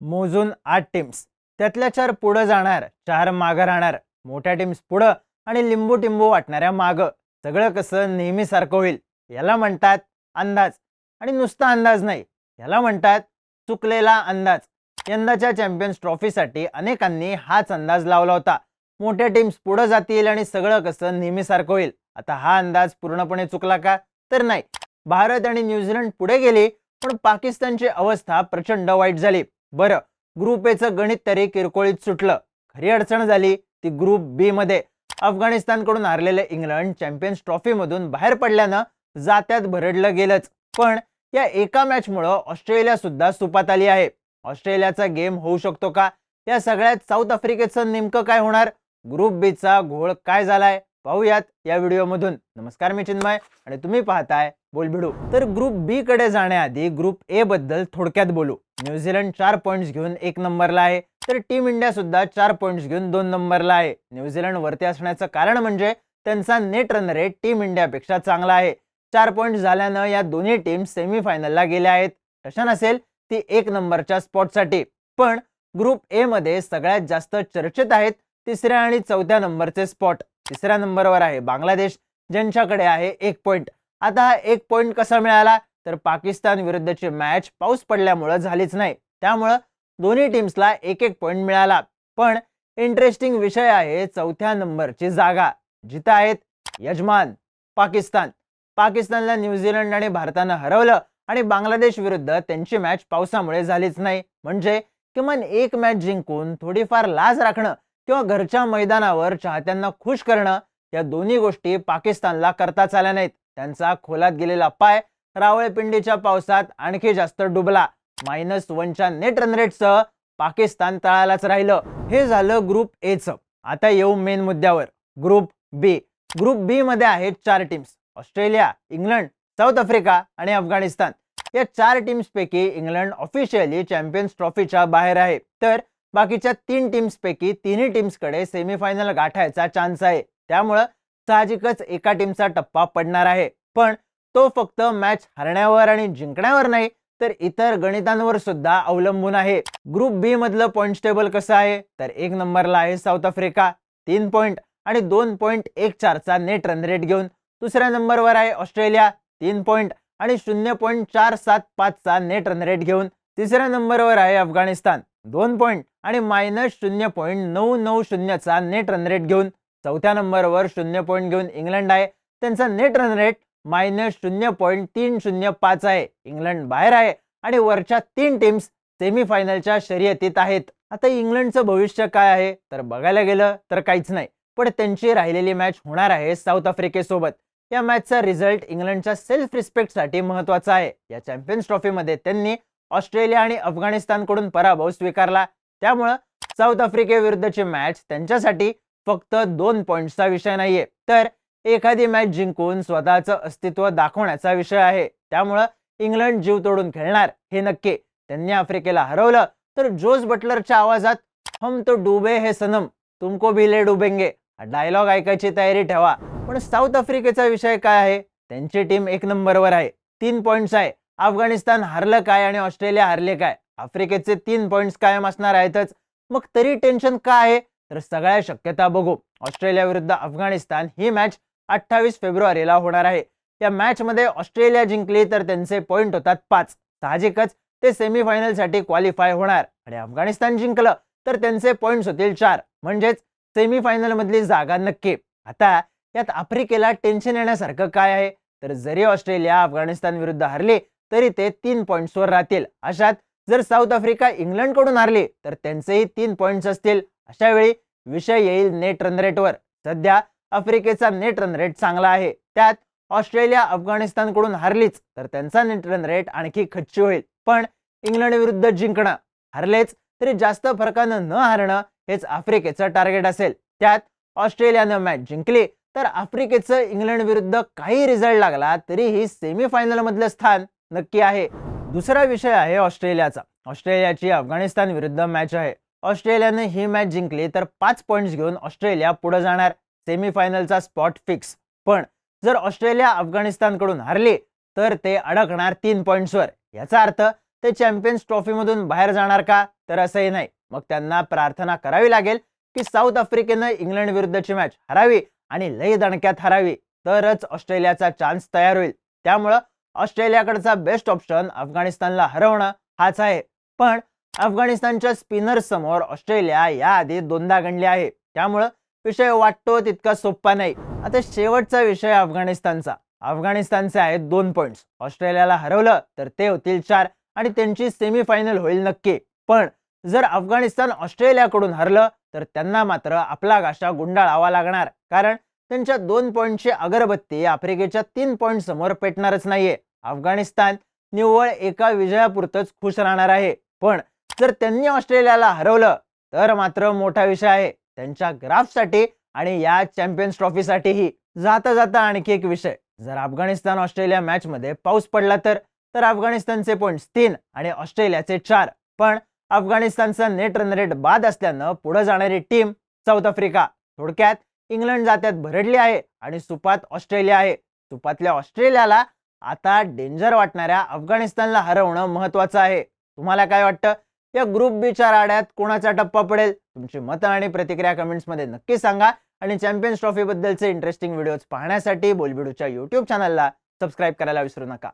मोजून आठ टीम्स त्यातल्या चार पुढं जाणार चार मागं राहणार. मोठ्या टीम्स पुढं आणि लिंबू टिंबू वाटणाऱ्या मागं. सगळं कसं नेहमीसारखं होईल याला म्हणतात अंदाज. आणि नुसता अंदाज नाही याला म्हणतात चुकलेला अंदाज. यंदाच्या चॅम्पियन्स ट्रॉफीसाठी अनेकांनी हाच अंदाज लावला होता. मोठ्या टीम्स पुढं जातील आणि सगळं कसं नेहमीसारखं होईल. आता हा अंदाज पूर्णपणे चुकला का? तर नाही. भारत आणि न्यूझीलंड पुढे गेली पण पाकिस्तानची अवस्था प्रचंड वाईट झाली. बरं ग्रुप एचं गणित तरी किरकोळीत सुटलं. खरी अडचण झाली. ती ग्रुप बी मध्ये अफगाणिस्तानकडून हारलेले इंग्लंड चॅम्पियन्स ट्रॉफीमधून बाहेर पडल्यानं जात्यात भरडलं गेलंच. पण या एका मॅचमुळं ऑस्ट्रेलिया सुद्धा सुपात आली आहे. ऑस्ट्रेलियाचा गेम होऊ शकतो का? या सगळ्यात साऊथ आफ्रिकेचं नेमकं काय होणार? ग्रुप बीचा घोळ काय झालाय? पाहूयात या व्हिडिओमधून नमस्कार मी चिन्मय आणि तुम्ही पाहताय बोलभिडू तर ग्रुप बी कडे जाण्याआधी ग्रुप ए बद्दल थोडक्यात बोलू. न्यूझीलंड चार पॉईंट्स घेऊन एक नंबरला आहे. तर टीम इंडिया सुद्धा चार पॉईंट्स घेऊन दोन नंबरला आहे. न्यूझीलंड वरती असण्याचं कारण म्हणजे त्यांचा नेट रन रेट टीम इंडियापेक्षा चांगला आहे. चार पॉईंट झाल्यानं या दोन्ही टीम सेमीफायनलला गेल्या आहेत. कशा नसेल ती एक नंबरच्या स्पॉटसाठी पण ग्रुप ए मध्ये सगळ्यात जास्त चर्चेत आहेत तिसऱ्या आणि चौथ्या नंबरचे स्पॉट तिसऱ्या नंबरवर आहे बांगलादेश ज्यांच्याकडे आहे एक पॉईंट आता हा एक पॉईंट कसा मिळाला? तर पाकिस्तान विरुद्धची मॅच पाऊस पडल्यामुळं झालीच नाही. त्यामुळं दोन्ही टीम्सला एक एक पॉईंट मिळाला. पण इंटरेस्टिंग विषय आहे चौथ्या नंबरची जागा. जिथं आहेत यजमान पाकिस्तान. पाकिस्तानला न्यूझीलंड आणि भारतानं हरवलं आणि बांगलादेश विरुद्ध त्यांची मॅच पावसामुळे झालीच नाही. म्हणजे किमान एक मॅच जिंकून थोडीफार लाज राखणं किंवा घरच्या मैदानावर चाहत्यांना खुश करणं या दोन्ही गोष्टी पाकिस्तानला करताच आल्या नाहीत. त्यांचा खोलात गेलेला पाय रावळपिंडीच्या पावसात आणखी जास्त डुबला. मायनस वनच्या नेट रनरेटसह पाकिस्तान तळालाच राहिलं. हे झालं ग्रुप एचं आता येऊ मेन मुद्द्यावर. ग्रुप बी ग्रुप बी मध्ये आहेत चार teams Australia England South Africa आणि अफगाणिस्तान. या चार टीम्सपैकी इंग्लंड ऑफिशियली चॅम्पियन्स ट्रॉफीच्या बाहेर आहे. तर बाकीच्या तीन टीम्सपैकी तिन्ही टीम्सकडे सेमीफायनल गाठायचा चान्स आहे. त्यामुळं साहजिकच एका टीमचा टप्पा पडणार आहे. पण तो फक्त मॅच हरण्यावर आणि जिंकण्यावर नाही तर इतर गणितांवर सुद्धा अवलंबून आहे. ग्रुप बी मधलं पॉईंट टेबल कसं आहे? तर एक नंबरला आहे साऊथ आफ्रिका तीन पॉईंट आणि दोन पॉईंट एक चारचा नेट रन रेट घेऊन. दुसऱ्या नंबरवर आहे ऑस्ट्रेलिया तीन पॉईंट आणि शून्य पॉईंट चार सात पाचचा नेट रन रेट घेऊन. तिसऱ्या नंबरवर आहे अफगाणिस्तान दोन पॉईंट आणि मायनस शून्य पॉईंट नऊ नऊ शून्यचा नेट रन रेट घेऊन. चौथ्या नंबरवर शून्य पॉईंट घेऊन इंग्लंड आहे. त्यांचा नेट रन रेट मायनस शून्य पॉईंट तीन शून्य पाच आहे. इंग्लंड बाहेर आहे आणि वरच्या तीन टीम्स सेमीफायनलच्या शर्यतीत आहेत. आता इंग्लंडचं भविष्य काय आहे? तर बघायला गेलं तर काहीच नाही. पण त्यांची राहिलेली मॅच होणार आहे साऊथ आफ्रिकेसोबत या मॅचचा रिझल्ट इंग्लंडच्या सेल्फ रिस्पेक्टसाठी महत्त्वाचा आहे. या चॅम्पियन्स ट्रॉफीमध्ये त्यांनी ऑस्ट्रेलिया आणि अफगाणिस्तानकडून पराभव स्वीकारला. त्यामुळं साऊथ आफ्रिकेविरुद्धची मॅच त्यांच्यासाठी फक्त दोन पॉईंटचा विषय नाहीये. तर एखादी मॅच जिंकून स्वतःचं अस्तित्व दाखवण्याचा विषय आहे. त्यामुळं इंग्लंड जीव तोडून खेळणार हे नक्की. त्यांनी आफ्रिकेला हरवलं तर जोस बटलरच्या आवाजात हम तो डुबे हे सनम तुमको भी ले डुबेंगे. हा डायलॉग ऐकायची तयारी ठेवा. पण साऊथ आफ्रिकेचा विषय काय आहे? त्यांची टीम एक नंबरवर आहे. तीन पॉईंट्स आहे. अफगाणिस्तान हारलं काय आणि ऑस्ट्रेलिया हारले काय? आफ्रिकेचे तीन पॉईंट्स कायम असणार आहेतच. मग तरी टेन्शन का आहे? तर सगळ्या शक्यता बघू. ऑस्ट्रेलिया विरुद्ध अफगाणिस्तान ही मॅच अठ्ठावीस फेब्रुवारीला होणार आहे. या मॅचमध्ये ऑस्ट्रेलिया जिंकली तर त्यांचे पॉईंट होतात पाच. साहजिकच ते सेमीफायनलसाठी क्वालिफाय होणार. आणि अफगाणिस्तान जिंकलं तर त्यांचे पॉईंट्स होतील चार. म्हणजेच सेमीफायनलमधली जागा नक्की. आता यात आफ्रिकेला टेन्शन येण्यासारखं काय आहे? तर जरी ऑस्ट्रेलिया अफगाणिस्तान विरुद्ध हरली तरी ते तीन पॉईंट्सवर राहतील. अशात जर साऊथ आफ्रिका इंग्लंडकडून हारली तर त्यांचेही तीन पॉईंट्स असतील. अशा वेळी विषय येईल नेट रन रेटवर सध्या आफ्रिकेचा नेट रन रेट चांगला आहे. त्यात ऑस्ट्रेलिया अफगाणिस्तानकडून हारलीच तर त्यांचा नेट रन रेट आणखी खच्ची होईल. पण इंग्लंड विरुद्ध जिंकणं हरलेच तरी जास्त फरकानं न हारणं हेच आफ्रिकेचं टार्गेट असेल. त्यात ऑस्ट्रेलियानं मॅच जिंकली तर आफ्रिकेचं इंग्लंड विरुद्ध काही रिझल्ट लागला तरीही सेमीफायनल मधलं स्थान नक्की आहे. दुसरा विषय आहे ऑस्ट्रेलियाचा. ऑस्ट्रेलियाची अफगाणिस्तान विरुद्ध मॅच आहे. ऑस्ट्रेलियाने ही मॅच जिंकली तर पाच पॉईंट्स घेऊन ऑस्ट्रेलिया पुढे जाणार. सेमीफायनलचा स्पॉट फिक्स पण जर ऑस्ट्रेलिया अफगाणिस्तानकडून हरली तर ते अडकणार तीन पॉईंट्सवर याचा अर्थ ते चॅम्पियन्स ट्रॉफीमधून बाहेर जाणार का? तर असंही नाही. मग त्यांना प्रार्थना करावी लागेल की साऊथ आफ्रिकेनं इंग्लंड विरुद्धची मॅच हरावी आणि लई दणक्यात हरावी. तरच ऑस्ट्रेलियाचा चान्स तयार होईल. त्यामुळं ऑस्ट्रेलियाकडचा बेस्ट ऑप्शन अफगाणिस्तानला हरवणं हाच आहे. पण अफगाणिस्तानच्या स्पिनर समोर ऑस्ट्रेलिया याआधी दोनदा गणली आहे. त्यामुळं विषय वाटतो तितका सोपा नाही. आता शेवटचा विषय अफगाणिस्तानचा. अफगाणिस्तानचे आहेत दोन पॉईंट्स ऑस्ट्रेलियाला हरवलं तर ते होतील चार आणि त्यांची सेमीफायनल होईल नक्की. पण जर अफगाणिस्तान ऑस्ट्रेलियाकडून हरलं तर त्यांना मात्र आपला गाशा गुंडाळावा लागणार. कारण त्यांच्या दोन पॉईंटची अगरबत्ती आफ्रिकेच्या तीन पॉईंट समोर पेटणारच नाहीये. अफगाणिस्तान निव्वळ एका विजयापुरतच खुश राहणार आहे. पण जर त्यांनी ऑस्ट्रेलियाला हरवलं तर मात्र मोठा विषय आहे त्यांच्या ग्राफसाठी आणि या चॅम्पियन्स ट्रॉफीसाठीही. जाता जाता आणखी एक विषय. जर अफगाणिस्तान ऑस्ट्रेलिया मॅचमध्ये पाऊस पडला तर तर अफगाणिस्तानचे पॉईंट्स तीन आणि ऑस्ट्रेलियाचे चार. पण अफगाणिस्तानचा नेट रन रेट बाद असल्यानं पुढे जाणारी टीम साऊथ आफ्रिका थोडक्यात इंग्लंड जात्यात भरडली आहे आणि सुपात ऑस्ट्रेलिया आहे. सुपातल्या ऑस्ट्रेलियाला आता डेंजर वाटणाऱ्या अफगाणिस्तानला हरवणं महत्वाचं आहे. तुम्हाला काय वाटतं? या ग्रुप बीच्या राड्यात कोणाचा टप्पा पडेल? तुमची मतं आणि प्रतिक्रिया कमेंट्समध्ये नक्की सांगा. आणि चॅम्पियन्स ट्रॉफी बद्दलचे इंटरेस्टिंग व्हिडिओज पाहण्यासाठी बोलबिडूच्या युट्यूब चॅनलला सबस्क्राईब करायला विसरू नका.